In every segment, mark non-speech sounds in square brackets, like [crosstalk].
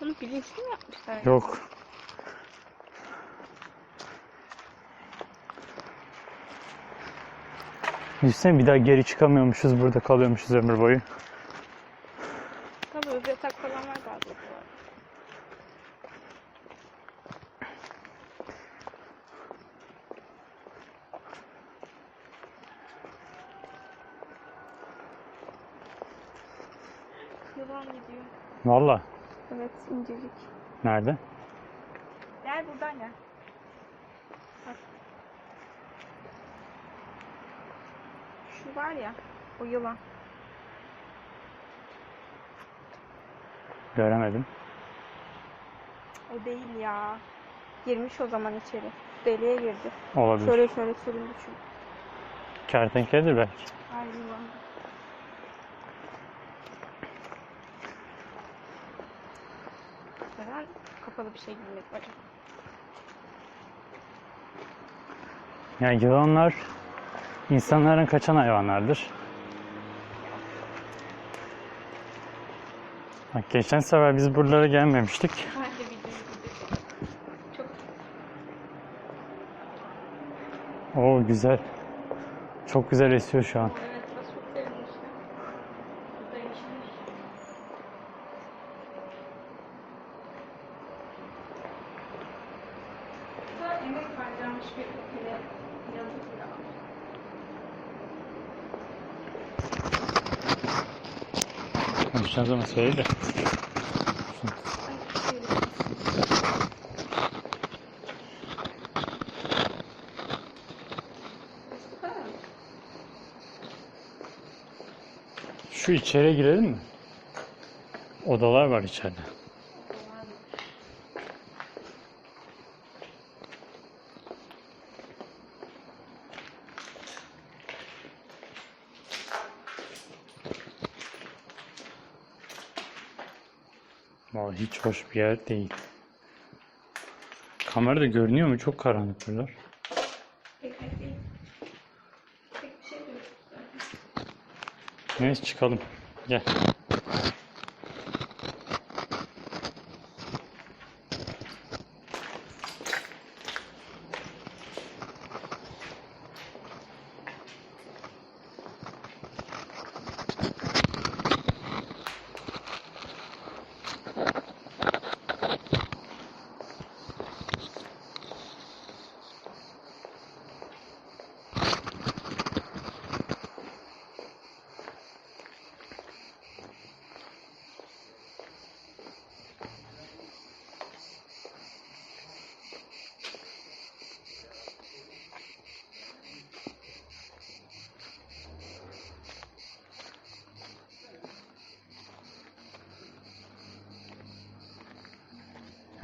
Bunu bilinçli mi yapmışlar? Yok. Düşünsene bir daha geri çıkamıyormuşuz burada kalıyormuşuz ömür boyu. Tabii özel yatak falan var galiba. bu arada. Yılan gidiyor. Valla. Evet incecik. Nerede? Gel buradan gel. Bak. Şu var ya yılan. Göremedim. O değil ya. Girmiş o zaman içeri. Deliğe girdi. Olabilir. Şöyle şöyle süründü çünkü. Kertenkeledir belki. Ay yılan. Neden kapalı bir şey giymek var? Yani yılanlar insanların kaçan hayvanlardır. Bak geçen sefer biz buralara gelmemiştik. Oo güzel. Çok güzel esiyor şu an. evet burası çok sevinmiştim. Burada yeşilmiş. Burada emek harcanmış bir otele yazık ya. Konuşacağım zaman söyle de. Şu içeri girelim mi? Odalar var içeride. Hiç hoş bir yer değil. Kamerada görünüyor mu? Çok karanlık buralar. Neyse çıkalım. Gel.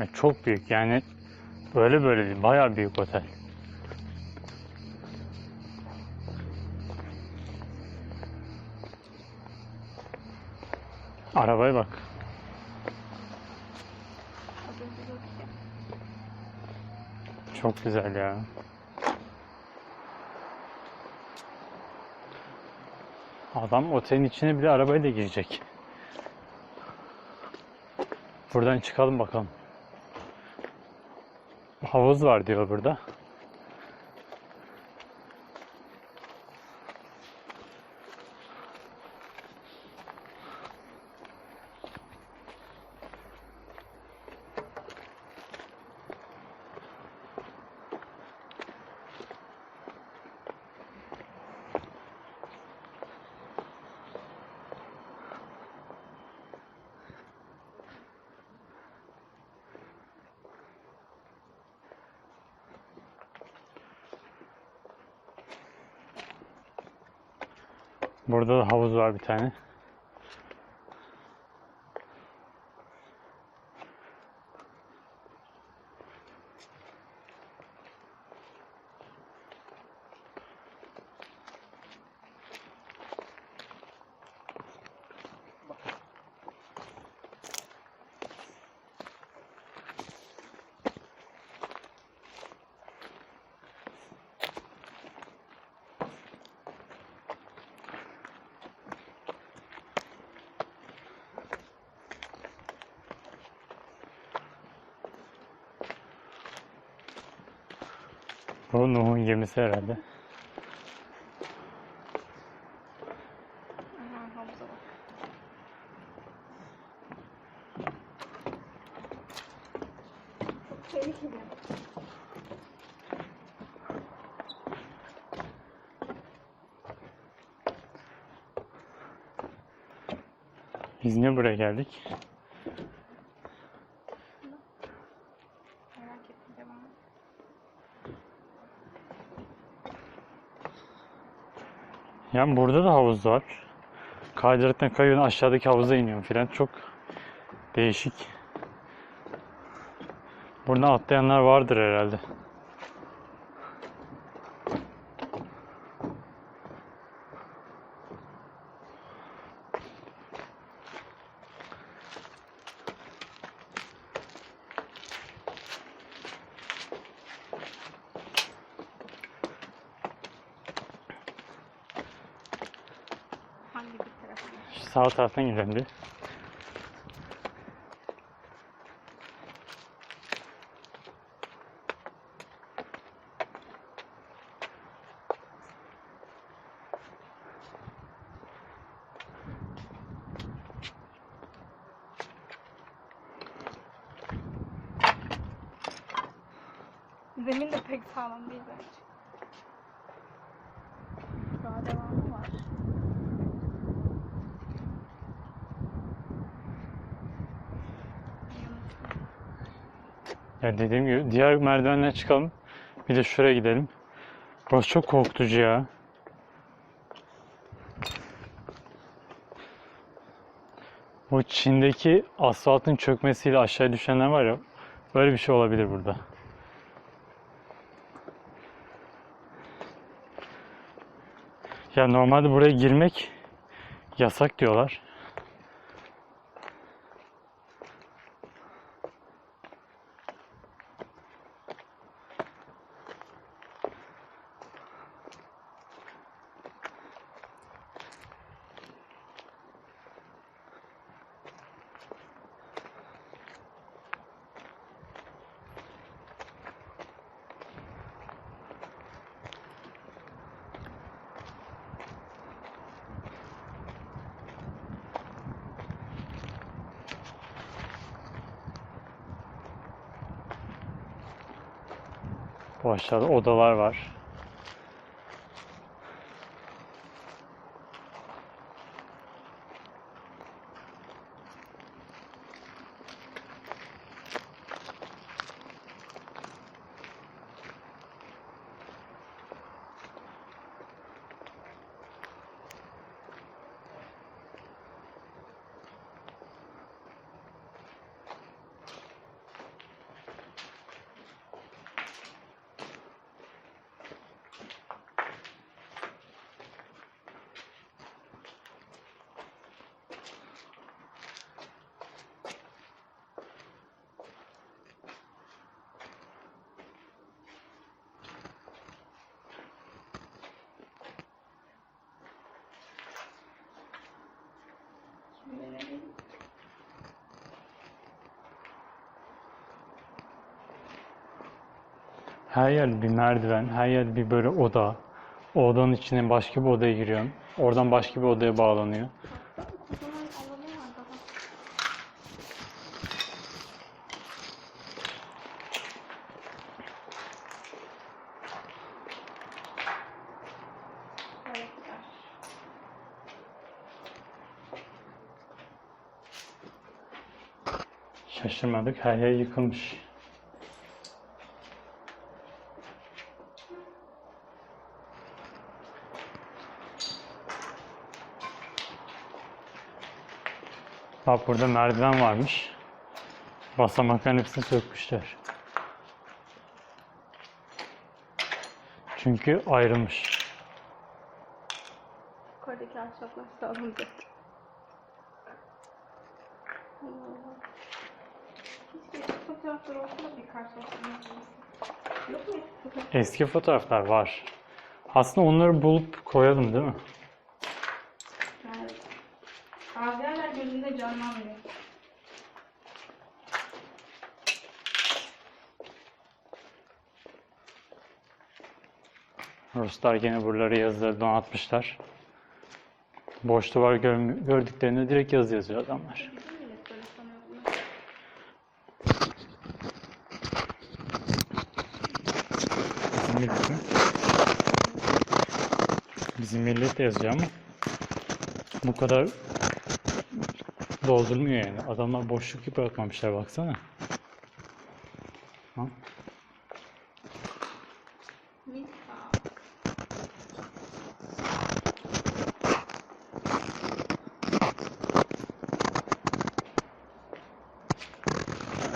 Ya çok büyük yani böyle böyle değil. Bayağı büyük otel. Arabaya bak. Çok güzel ya. Adam otelin içine bile arabayla girecek. Buradan çıkalım bakalım. Havuz var diyor burada. Burada da havuz var bir tane. O Nuh'un gemisi herhalde. Aha havuza bak. Çok tehlikeli. Biz niye buraya geldik? Merak ettim devam. et. Yani burada da havuz var. Kaydıraktan kayıyorsun aşağıdaki havuza iniyorsun filan. Çok değişik. Buradan atlayanlar vardır herhalde. Hangi bir tarafı? Şu sağ taraftan gidelim bir. Zemin de pek sağlam değil bence. Daha devamı var. Ya dediğim gibi diğer merdivenden çıkalım. Bir de şuraya gidelim. Burası çok korkutucu ya. Bu Çin'deki asfaltın çökmesiyle aşağı düşenler var ya. Böyle bir şey olabilir burada. Ya normalde buraya girmek yasak diyorlar. Bu aşağıda odalar var. Her yer bir merdiven, her yer bir böyle oda. O odanın içine başka bir odaya giriyorsun. Oradan başka bir odaya bağlanıyor. Kocaman alanı var daha. Tuvaletler. Şaşırmadık, her yer yıkılmış. Bak burada merdiven varmış. Basamakların hepsini sökmüşler. Çünkü ayrılmış. Yukarıdaki ahşaplar sağlam eski fotoğraflar olsa da bir karşılaştırma yapılsın. Yok mu eski fotoğraf? Eski fotoğraflar var. Aslında onları bulup koyalım değil mi? Yani bazı yerler gözünde canlanmıyor. Ruslar gene buraları yazıları donatmışlar. Boş duvar gör- gördüklerinde direkt yazı yazıyor adamlar. Bizim millet böyle sanıyor bunu. Bizim millet mi? Bizim millet de yazıyor ama bu kadar doldurmuyor yani. Adamlar boşluk bırakmamışlar baksana. Ha?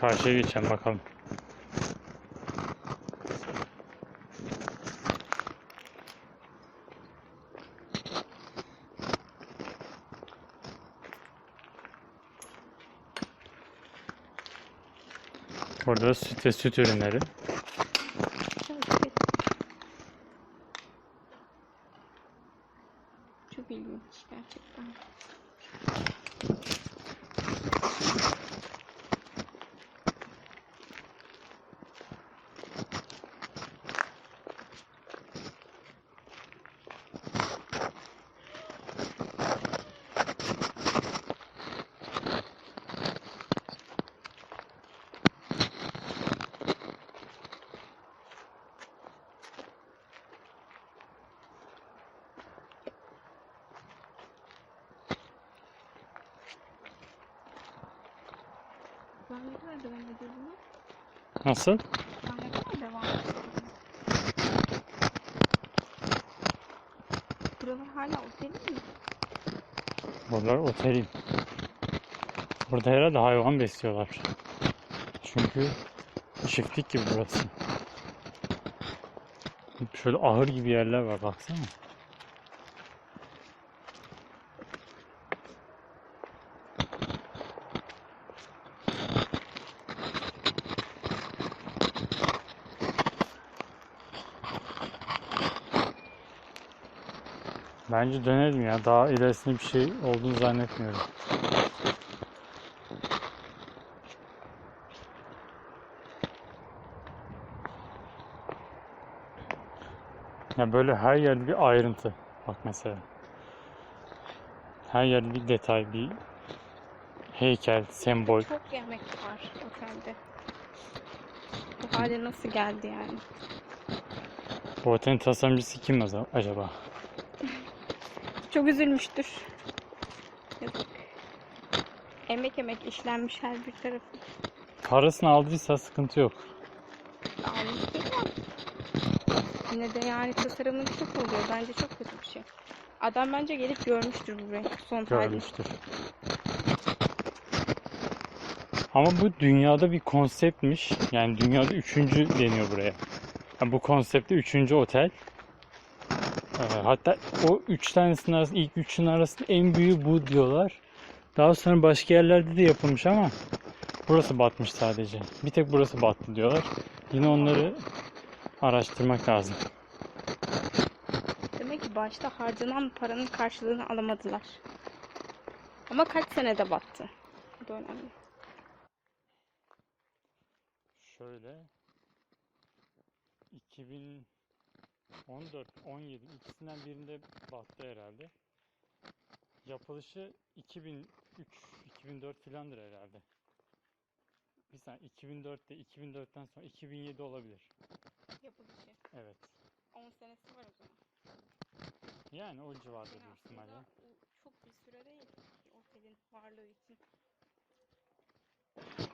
Karşıya geçelim bakalım. Burada da süt ve süt ürünleri. Evet, evet. Çok ilginç gerçekten. Kadar devam ediyor bunu? Nasıl? Ne kadar devam ediyor Buralar hala otel mi? Buralar otelin. Burada herhalde hayvan besliyorlar. Çünkü çiftlik gibi burası. Şöyle ahır gibi yerler var baksana. Bence dönelim ya. Daha ilerisinde bir şey olduğunu zannetmiyorum. Ya böyle her yerde bir ayrıntı. Bak mesela. Her yerde bir detay, bir heykel, sembol. Çok yemek var otelde. Bu hale nasıl geldi yani? Bu otelin tasarımcısı kim acaba? Çok üzülmüştür. Yazık. Emek emek işlenmiş her bir tarafı. Parasını aldıysa sıkıntı yok. Almış değil mi? Yine de yani tasarımı çok oluyor. Bence çok kötü bir şey. Adam bence gelip görmüştür burayı. Son. Görmüştür. Ama bu dünyada bir konseptmiş. Yani dünyada üçüncü deniyor buraya. Yani bu konsepte üçüncü otel. Ee, hatta o üç tanesinin arasında, ilk üçün arasında en büyüğü bu diyorlar. Daha sonra başka yerlerde de yapılmış ama burası batmış sadece. Bir tek burası battı diyorlar. Yine onları araştırmak lazım. Demek ki başta harcanan paranın karşılığını alamadılar. Ama kaç senede battı. Bu da önemli. Şöyle 2014 17 ikisinden birinde battı herhalde. Yapılışı 2003 2004 filandır herhalde. Bir saniye 2004'te 2004'ten sonra 2007 olabilir. Yapılışı. Evet. 10 senesi var o zaman. Yani o civarda Yani büyük ihtimalle. çok bir süre değil. Otelin varlığı için.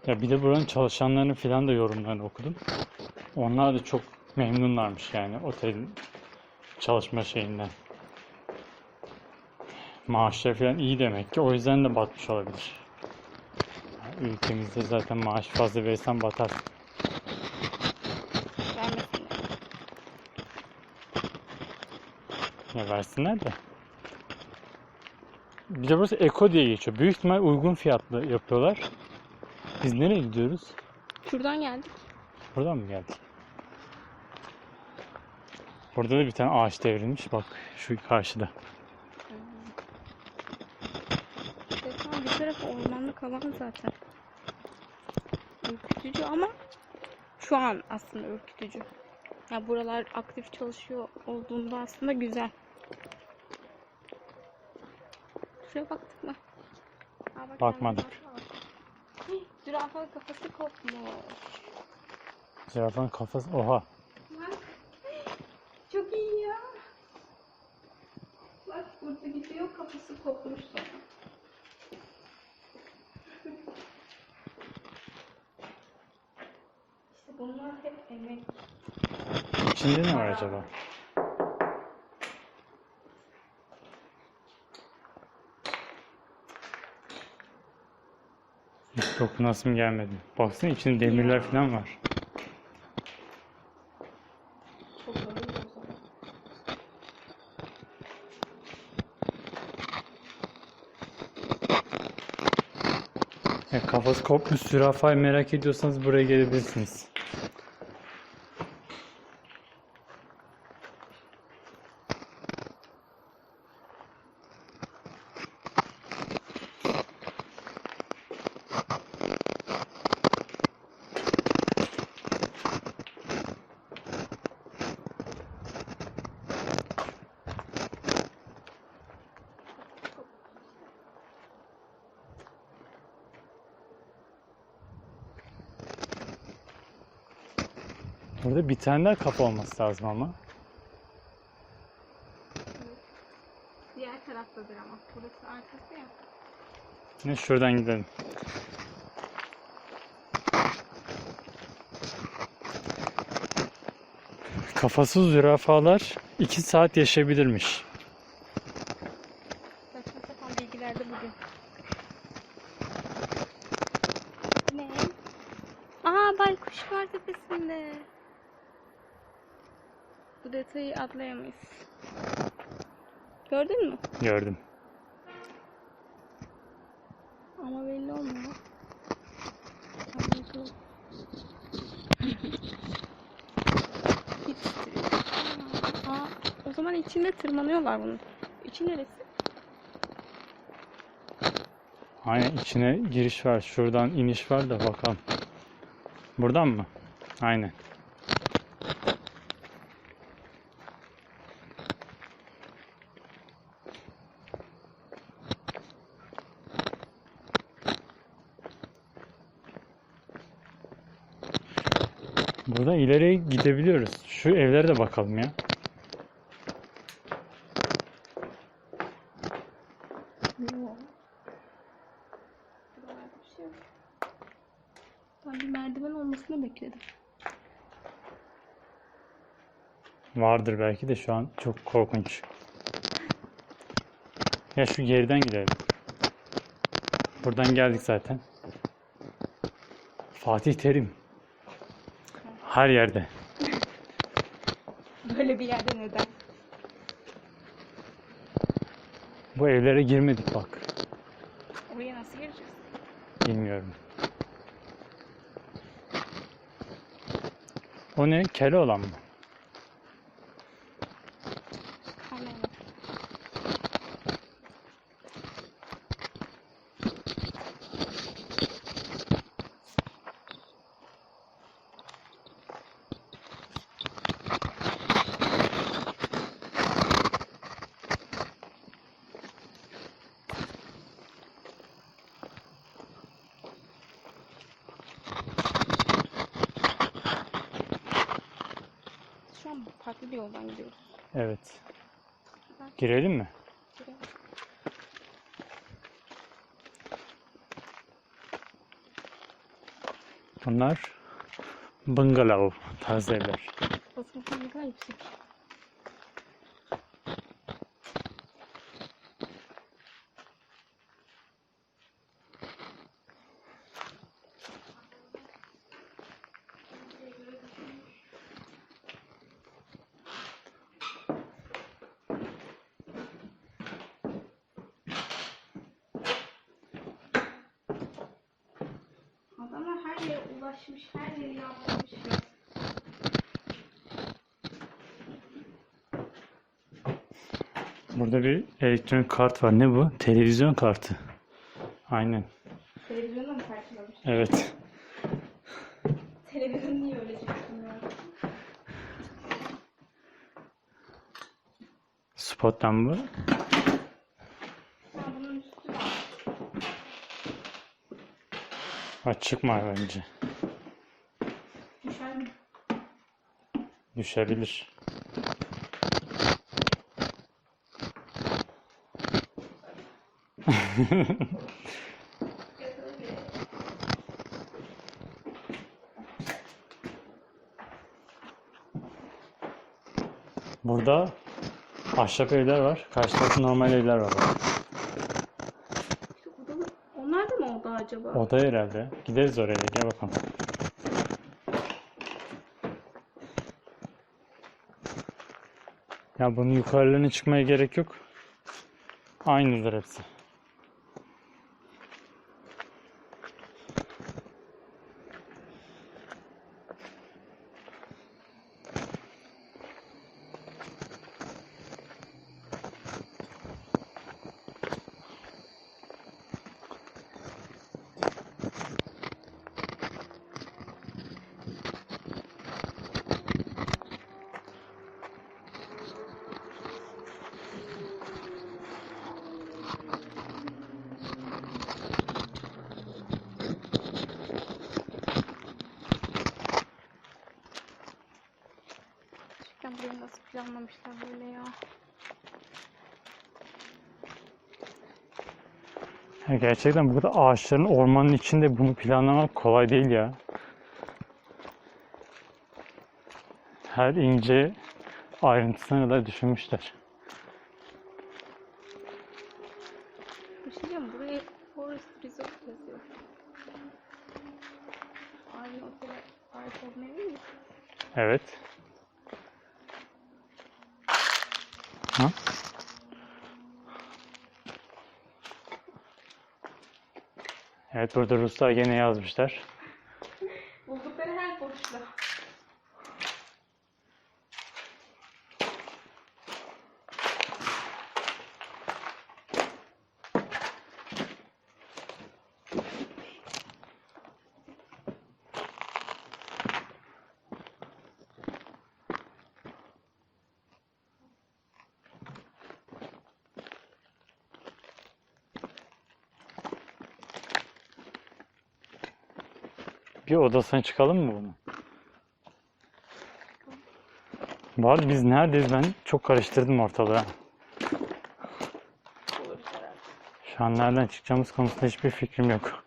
Ya bir de buranın çalışanlarının filan da yorumlarını okudum. Onlar da çok memnunlarmış yani otelin çalışma şeyinden. Maaşları filan iyi demek ki o yüzden de batmış olabilir. Yani ülkemizde zaten maaş fazla verirsen batar. Vermesinler. Ya versinler de. Bir de burası Eko diye geçiyor. Büyük ihtimal uygun fiyatlı yapıyorlar. Biz nereye gidiyoruz? Şuradan geldik. Buradan mı geldik? Burada da bir tane ağaç devrilmiş. Bak şu karşıda. Resmen bir tarafı ormanlık alan zaten. Ürkütücü ama şu an aslında ürkütücü. Ya buralar aktif çalışıyor olduğunda aslında güzel. Şuraya baktık mı? Aa, bak, Bakmadık. Zürafanın kafası kopmuş. Zürafanın kafası... Oha. Bak. Çok iyi ya. Bak burada gidiyor kafası kopmuş sonra. işte bunlar hep emek. İçinde ne var acaba? Hiç dokunasım gelmedi. Baksana içinde demirler falan var. Ya kafası kopmuş zürafayı merak ediyorsanız buraya gelebilirsiniz. Tane daha kafa olması lazım ama. Diğer taraftadır ama. Burası arkası ya. Ne şuradan gidelim. Kafasız zürafalar 2 saat yaşayabilirmiş. Saçma sapan bilgiler de bugün. Ne? Aa baykuş var tepesinde. Bu detayı atlayamayız. Gördün mü? Gördüm. Ama belli olmuyor. Aa, o zaman içinde tırmanıyorlar bunun. İçi neresi? Aynen içine giriş var. Şuradan iniş var da bakalım. Buradan mı? Aynen. Burada ileriye gidebiliyoruz. Şu evlere de bakalım ya. Ben bir merdiven olmasını bekledim. Vardır belki de şu an çok korkunç. Ya şu geriden gidelim. Buradan geldik zaten. Fatih Terim. Her yerde. Böyle bir yerde neden? Bu evlere girmedik bak. Oraya nasıl gireceğiz? Bilmiyorum. O ne? Kele olan mı? Aynen. Şu an farklı bir yoldan gidiyoruz. Evet. Girelim mi? Girelim. Bunlar bungalow tarzı evler. Basın ne kadar yüksek. Burada bir elektron kart var. Ne bu? Televizyon kartı. Aynen. Televizyonda mı parçalamış? Evet. Televizyon niye öyle çıktın ya? Spot lamba. Ha, bunun üstü var. Açık mı bence? Düşer mi? Düşebilir. [laughs] Burada ahşap evler var. Karşı tarafta normal evler var. İşte. Onlar da mı oldu acaba? Oda herhalde. Gideriz oraya. Gel bakalım. Ya bunun yukarılarına çıkmaya gerek yok. Aynıdır hepsi. Gerçekten burayı nasıl planlamışlar böyle ya. Ya gerçekten burada ağaçların ormanın içinde bunu planlamak kolay değil ya. Her ince ayrıntısına kadar düşünmüşler. Bir şey mi? buraya Forest Resort yazıyor. Aynı otele ait olmayabilir? Evet. Evet burada Ruslar gene yazmışlar. Bir odasına çıkalım mı bunun? Bu arada biz neredeyiz ben çok karıştırdım ortalığı. Şu an nereden çıkacağımız konusunda hiçbir fikrim yok.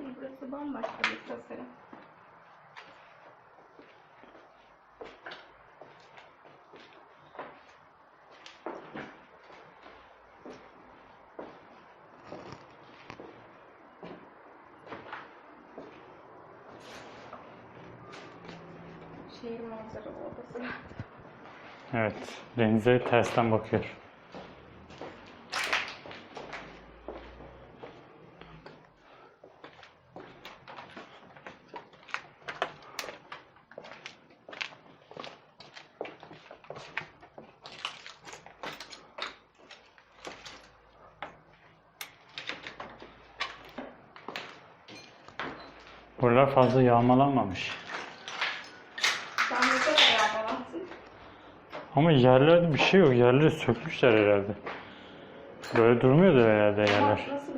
Yani burası bambaşka bir tasarım. Şehir manzaralı odası. Evet, denize tersten bakıyor. Buralar fazla yağmalanmamış. Sen burada da yağmalansın. Ama yerlerde bir şey yok. Yerleri sökmüşler herhalde. Böyle durmuyordu herhalde yerler.